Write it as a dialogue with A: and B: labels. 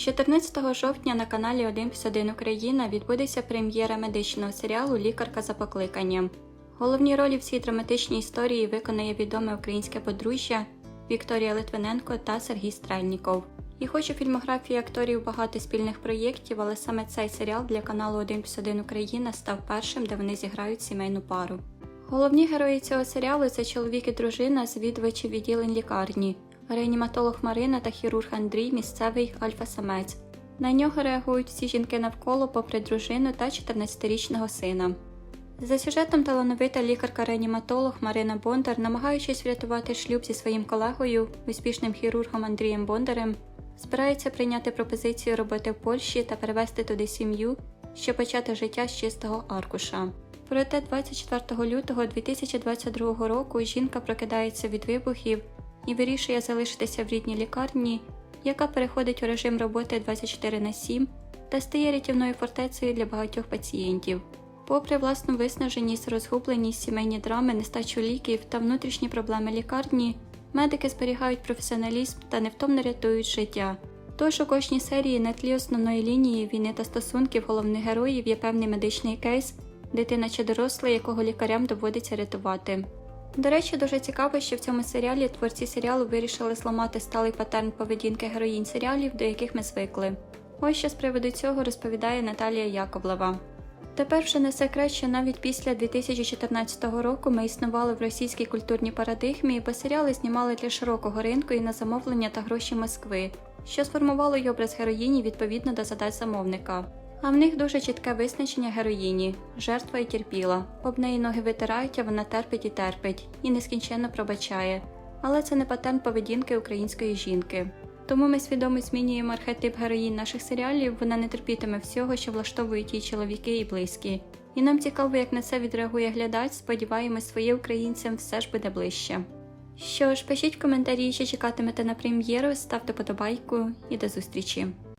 A: 14 жовтня на каналі 1 плюс 1 Україна відбудеться прем'єра медичного серіалу Лікарка за покликанням. Головні ролі в цій драматичній історії виконає відоме українське подружжя Вікторія Литвиненко та Сергій Стрельніков. І хоч у фільмографії акторів багато спільних проєктів, але саме цей серіал для каналу 1 плюс 1 Україна став першим, де вони зіграють сімейну пару. Головні герої цього серіалу це чоловік і дружина, звідувачі відділень лікарні, реаніматолог Марина та хірург Андрій, місцевий альфа-самець. На нього реагують всі жінки навколо, попри дружину та 14-річного сина. За сюжетом талановита лікарка-реаніматолог Марина Бондар, намагаючись врятувати шлюб зі своїм колегою, успішним хірургом Андрієм Бондарем, збирається прийняти пропозицію роботи в Польщі та перевести туди сім'ю, щоб почати життя з чистого аркуша. Проте 24 лютого 2022 року жінка прокидається від вибухів і вирішує залишитися в рідній лікарні, яка переходить у режим роботи 24 на 7 та стає рятівною фортецею для багатьох пацієнтів. Попри власну виснаженість, розгубленість, сімейні драми, нестачу ліків та внутрішні проблеми лікарні, медики зберігають професіоналізм та невтомно рятують життя. Тож у кожній серії на тлі основної лінії війни та стосунків головних героїв є певний медичний кейс, дитина чи дорослий, якого лікарям доводиться рятувати. До речі, дуже цікаво, що в цьому серіалі творці серіалу вирішили зламати сталий паттерн поведінки героїнь серіалів, до яких ми звикли. Ось що з приводу цього розповідає Наталія Яковлева. Тепер вже не секрет, що навіть після 2014 року ми існували в російській культурній парадигмі, бо серіали знімали для широкого ринку і на замовлення та гроші Москви, що сформувало й образ героїні відповідно до задач замовника. А в них дуже чітке визначення героїні жертва і терпіла. Об неї ноги витирають, а вона терпить і терпить, і нескінченно пробачає. Але це не паттерн поведінки української жінки. Тому ми свідомо змінюємо архетип героїнь наших серіалів, вона не терпітиме всього, що влаштовують її чоловіки і близькі. І нам цікаво, як на це відреагує глядач, сподіваємось, своє українцям все ж буде ближче. Що ж, пишіть коментарі, що чекатимете на прем'єру, ставте подобайку і до зустрічі!